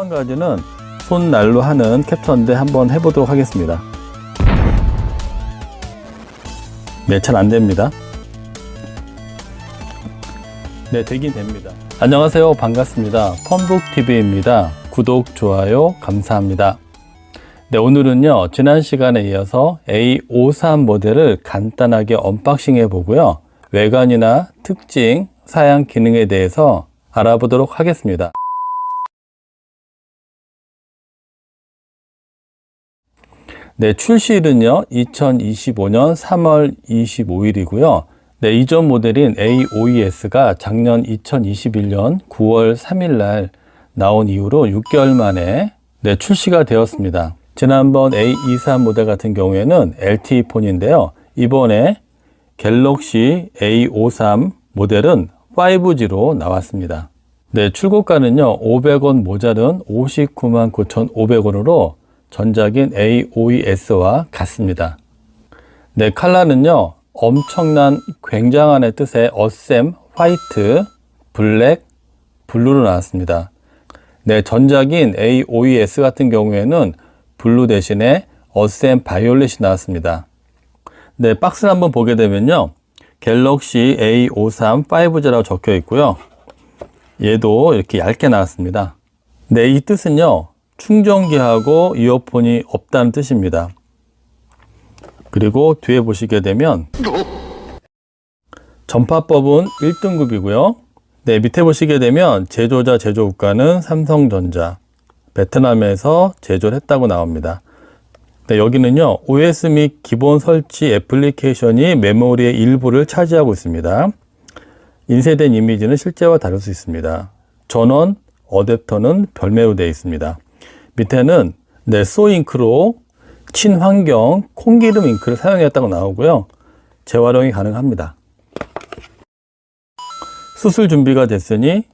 한 가지는 손날로 하는 캡처인데 한번 해보도록 하겠습니다. 네, 잘 안 됩니다. 네, 되긴 됩니다. 안녕하세요. 반갑습니다. 펌북TV입니다. 구독, 좋아요, 감사합니다. 네, 오늘은요, 지난 시간에 이어서 A53 모델을 간단하게 언박싱 해 보고요. 외관이나 특징, 사양 기능에 대해서 알아보도록 하겠습니다. 네, 출시일은요, 2025년 3월 25일이고요. 네, 이전 모델인 A52S가 작년 2021년 9월 3일 날 나온 이후로 6개월 만에 네, 출시가 되었습니다. 지난번 A23 모델 같은 경우에는 LTE 폰인데요. 이번에 갤럭시 A53 모델은 5G로 나왔습니다. 네, 출고가는요, 500원 모자른 59만 9,500원으로 전작인 A52S와 같습니다. 네, 컬러는요, 엄청난 굉장한의 뜻의 어셈, 화이트, 블랙, 블루로 나왔습니다. 네, 전작인 A52S 같은 경우에는 블루 대신에 어셈 바이올렛이 나왔습니다. 네, 박스를 한번 보게 되면요. 갤럭시 A53 5G라고 적혀 있고요. 얘도 이렇게 얇게 나왔습니다. 네, 이 뜻은요. 충전기하고 이어폰이 없다는 뜻입니다. 그리고 뒤에 보시게 되면 전파법은 1등급이고요. 네, 밑에 보시게 되면 제조자 제조 국가는 삼성전자, 베트남에서 제조를 했다고 나옵니다. 네, 여기는요, OS 및 기본 설치 애플리케이션이 메모리의 일부를 차지하고 있습니다. 인쇄된 이미지는 실제와 다를 수 있습니다. 전원, 어댑터는 별매로 되어 있습니다. 밑에는 네, 소 잉크로 친환경 콩기름 잉크를 사용했다고 나오고요. 재활용이 가능합니다. 수술 준비가 됐으니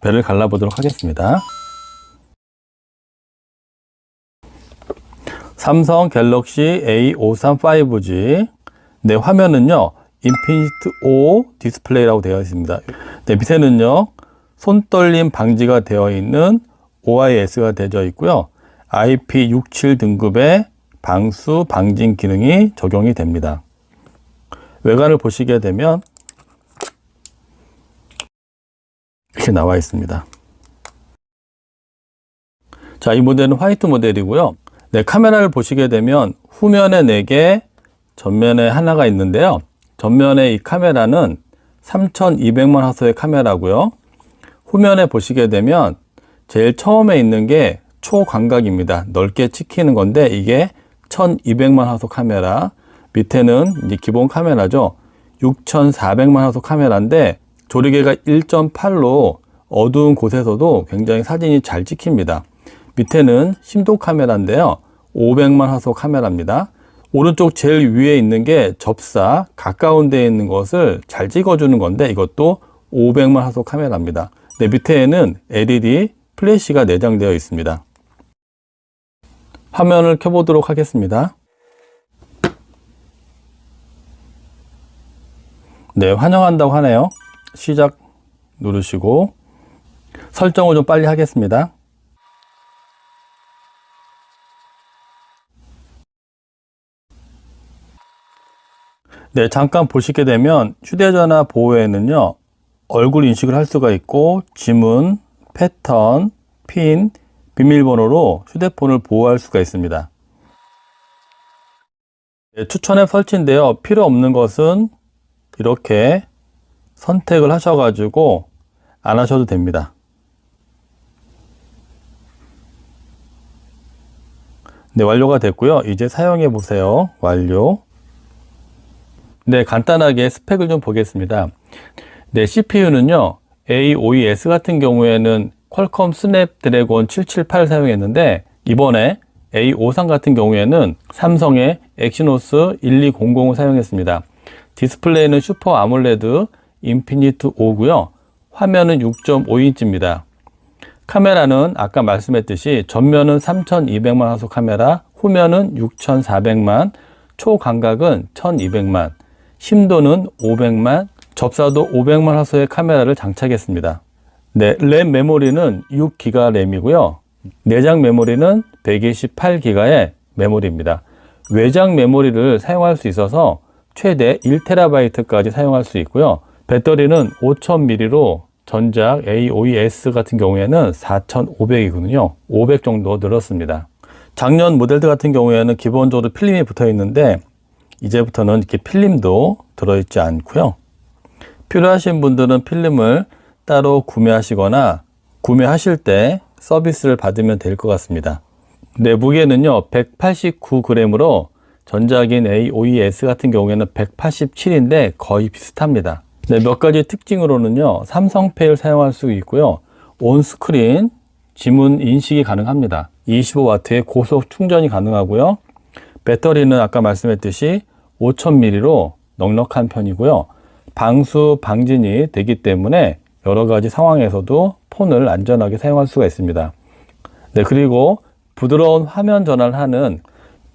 배를 갈라보도록 하겠습니다. 삼성 갤럭시 A53 5G 네, 화면은요. 인피니트 O 디스플레이라고 되어 있습니다. 네, 밑에는요. 손떨림 방지가 되어 있는 OIS가 되어 있고요. IP67 등급의 방수 방진 기능이 적용이 됩니다. 외관을 보시게 되면 이렇게 나와 있습니다. 자, 이 모델은 화이트 모델이고요. 네, 카메라를 보시게 되면 후면에 4개, 전면에 하나가 있는데요. 전면에 이 카메라는 3200만 화소의 카메라고요. 후면에 보시게 되면 제일 처음에 있는 게 초광각입니다. 넓게 찍히는 건데 이게 1200만 화소 카메라. 밑에는 이제 기본 카메라죠. 6400만 화소 카메라인데 조리개가 1.8로 어두운 곳에서도 굉장히 사진이 잘 찍힙니다. 밑에는 심도 카메라인데요. 500만 화소 카메라입니다. 오른쪽 제일 위에 있는 게 접사, 가까운 데에 있는 것을 잘 찍어주는 건데 이것도 500만 화소 카메라입니다. 네, 밑에는 LED 플래시가 내장되어 있습니다. 화면을 켜보도록 하겠습니다. 네, 환영한다고 하네요. 시작 누르시고 설정을 좀 빨리 하겠습니다. 네, 잠깐 보시게 되면 휴대전화 보호에는요, 얼굴 인식을 할 수가 있고, 지문, 패턴, 핀, 비밀번호로 휴대폰을 보호할 수가 있습니다. 네, 추천 앱 설치인데요. 필요 없는 것은 이렇게 선택을 하셔가지고 안 하셔도 됩니다. 네, 완료가 됐고요. 이제 사용해 보세요. 완료. 네, 간단하게 스펙을 좀 보겠습니다. 네, CPU는요, A52S 같은 경우에는 퀄컴 스냅드래곤 778 사용했는데, 이번에 A53 같은 경우에는 삼성의 엑시노스 1200을 사용했습니다. 디스플레이는 슈퍼 아몰레드 인피니트 5고요. 화면은 6.5인치입니다. 카메라는 아까 말씀했듯이 전면은 3200만 화소 카메라, 후면은 6400만, 초광각은 1200만, 심도는 500만, 접사도 500만 화소의 카메라를 장착했습니다. 네, 램 메모리는 6기가 램이고요. 내장 메모리는 128기가의 메모리입니다. 외장 메모리를 사용할 수 있어서 최대 1TB까지 사용할 수 있고요. 배터리는 5000mAh로 전작 A52S 같은 경우에는 4500이거든요. 500 정도 늘었습니다. 작년 모델들 같은 경우에는 기본적으로 필름이 붙어 있는데 이제부터는 이렇게 필름도 들어있지 않고요. 필요하신 분들은 필름을 따로 구매하시거나 구매하실 때 서비스를 받으면 될 것 같습니다. 네, 무게는요, 189g으로 전작인 A52S 같은 경우에는 187인데 거의 비슷합니다. 네, 몇 가지 특징으로는요, 삼성페이를 사용할 수 있고요, 온스크린 지문 인식이 가능합니다. 25W의 고속 충전이 가능하고요, 배터리는 아까 말씀했듯이 5000mAh로 넉넉한 편이고요, 방수 방진이 되기 때문에 여러 가지 상황에서도 폰을 안전하게 사용할 수가 있습니다. 네, 그리고 부드러운 화면 전환을 하는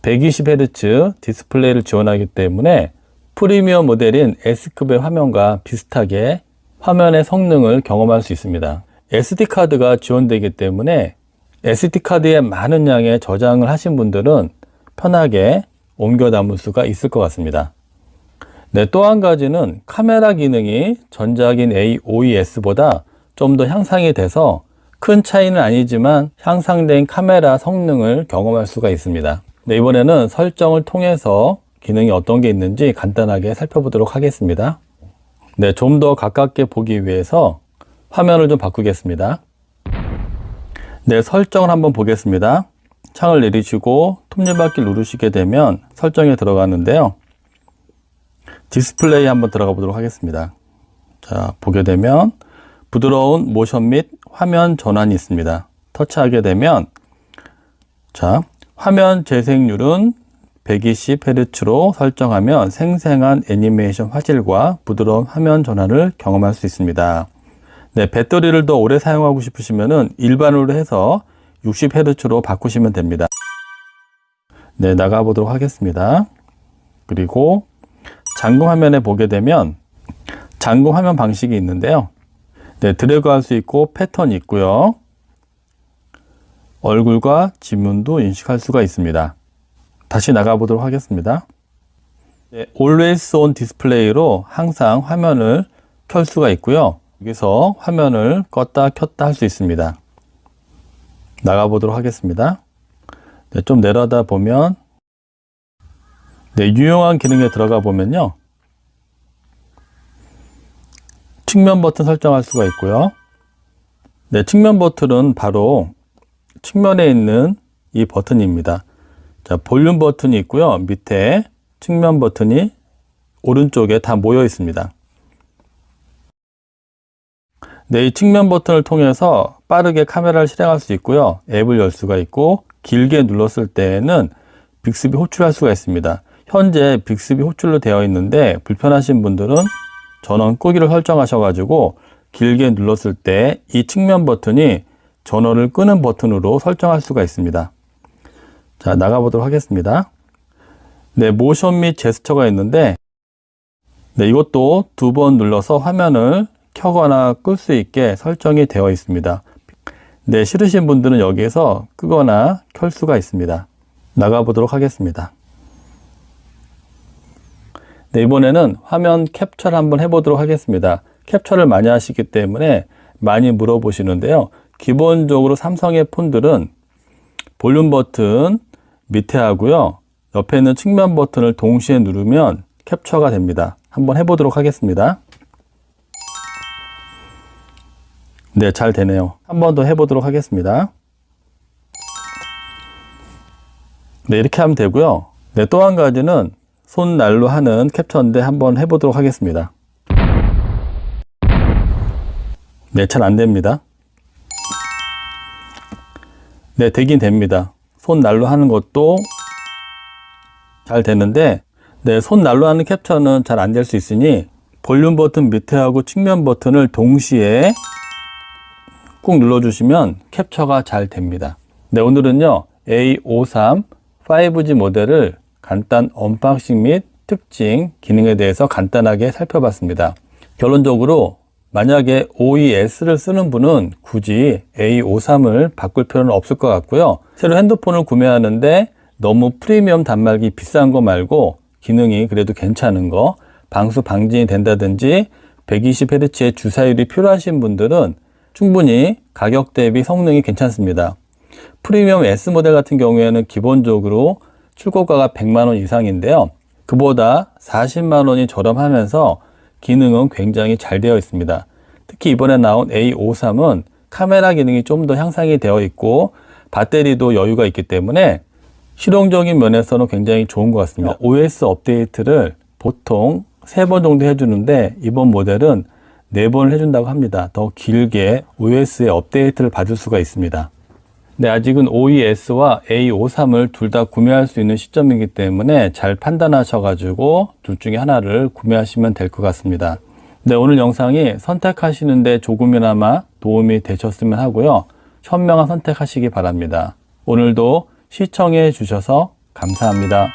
120Hz 디스플레이를 지원하기 때문에 프리미엄 모델인 S급의 화면과 비슷하게 화면의 성능을 경험할 수 있습니다. SD카드가 지원되기 때문에 SD카드에 많은 양의 저장을 하신 분들은 편하게 옮겨 담을 수가 있을 것 같습니다. 네, 또 한 가지는 카메라 기능이 전작인 A52S보다 좀 더 향상이 돼서 큰 차이는 아니지만 향상된 카메라 성능을 경험할 수가 있습니다. 네, 이번에는 설정을 통해서 기능이 어떤 게 있는지 간단하게 살펴보도록 하겠습니다. 네, 좀 더 가깝게 보기 위해서 화면을 좀 바꾸겠습니다. 네, 설정을 한번 보겠습니다. 창을 내리시고 톱니바퀴 누르시게 되면 설정에 들어가는데요. 디스플레이 한번 들어가 보도록 하겠습니다. 자, 보게 되면 부드러운 모션 및 화면 전환이 있습니다. 터치하게 되면 자, 화면 재생률은 120Hz로 설정하면 생생한 애니메이션 화질과 부드러운 화면 전환을 경험할 수 있습니다. 네, 배터리를 더 오래 사용하고 싶으시면은 일반으로 해서 60Hz로 바꾸시면 됩니다. 네, 나가 보도록 하겠습니다. 그리고 잠금 화면에 보게 되면 잠금 화면 방식이 있는데요. 네, 드래그 할 수 있고 패턴이 있고요. 얼굴과 지문도 인식할 수가 있습니다. 다시 나가 보도록 하겠습니다. 네, Always on 디스플레이로 항상 화면을 켤 수가 있고요. 여기서 화면을 껐다 켰다 할 수 있습니다. 나가 보도록 하겠습니다. 네, 좀 내려다 보면 네, 유용한 기능에 들어가 보면요. 측면 버튼 설정할 수가 있고요. 네, 측면 버튼은 바로 측면에 있는 이 버튼입니다. 자, 볼륨 버튼이 있고요. 밑에 측면 버튼이 오른쪽에 다 모여 있습니다. 네, 이 측면 버튼을 통해서 빠르게 카메라를 실행할 수 있고요. 앱을 열 수가 있고 길게 눌렀을 때에는 빅스비 호출할 수가 있습니다. 현재 빅스비 호출로 되어 있는데 불편하신 분들은 전원 끄기를 설정하셔가지고 길게 눌렀을 때 이 측면 버튼이 전원을 끄는 버튼으로 설정할 수가 있습니다. 자, 나가보도록 하겠습니다. 네, 모션 및 제스처가 있는데, 네, 이것도 두 번 눌러서 화면을 켜거나 끌 수 있게 설정이 되어 있습니다. 네, 싫으신 분들은 여기에서 끄거나 켤 수가 있습니다. 나가보도록 하겠습니다. 네, 이번에는 화면 캡처를 한번 해보도록 하겠습니다. 캡처를 많이 하시기 때문에 많이 물어보시는데요. 기본적으로 삼성의 폰들은 볼륨 버튼 밑에 하고요. 옆에 있는 측면 버튼을 동시에 누르면 캡처가 됩니다. 한번 해보도록 하겠습니다. 네, 잘 되네요. 한번 더 해보도록 하겠습니다. 네, 이렇게 하면 되고요. 네, 또 한 가지는 손날로 하는 캡처인데 한번 해보도록 하겠습니다. 네, 잘 안 됩니다. 네, 되긴 됩니다. 손날로 하는 것도 잘 되는데, 네, 손날로 하는 캡처는 잘 안 될 수 있으니 볼륨 버튼 밑에 하고 측면 버튼을 동시에 꾹 눌러주시면 캡처가 잘 됩니다. 네, 오늘은요, A53 5G 모델을 간단 언박싱 및 특징, 기능에 대해서 간단하게 살펴봤습니다. 결론적으로 만약에 52S를 쓰는 분은 굳이 A53을 바꿀 필요는 없을 것 같고요. 새로 핸드폰을 구매하는데 너무 프리미엄 단말기 비싼 거 말고 기능이 그래도 괜찮은 거, 방수 방진이 된다든지 120Hz의 주사율이 필요하신 분들은 충분히 가격 대비 성능이 괜찮습니다. 프리미엄 S 모델 같은 경우에는 기본적으로 출고가가 100만 원 이상인데요. 그보다 40만 원이 저렴하면서 기능은 굉장히 잘 되어 있습니다. 특히 이번에 나온 A53은 카메라 기능이 좀 더 향상이 되어 있고 배터리도 여유가 있기 때문에 실용적인 면에서는 굉장히 좋은 것 같습니다. OS 업데이트를 보통 3번 정도 해주는데 이번 모델은 4번을 해준다고 합니다. 더 길게 OS의 업데이트를 받을 수가 있습니다. 네, 아직은 52S와 A53을 둘 다 구매할 수 있는 시점이기 때문에 잘 판단하셔가지고 둘 중에 하나를 구매하시면 될 것 같습니다. 네, 오늘 영상이 선택하시는데 조금이나마 도움이 되셨으면 하고요. 현명한 선택하시기 바랍니다. 오늘도 시청해 주셔서 감사합니다.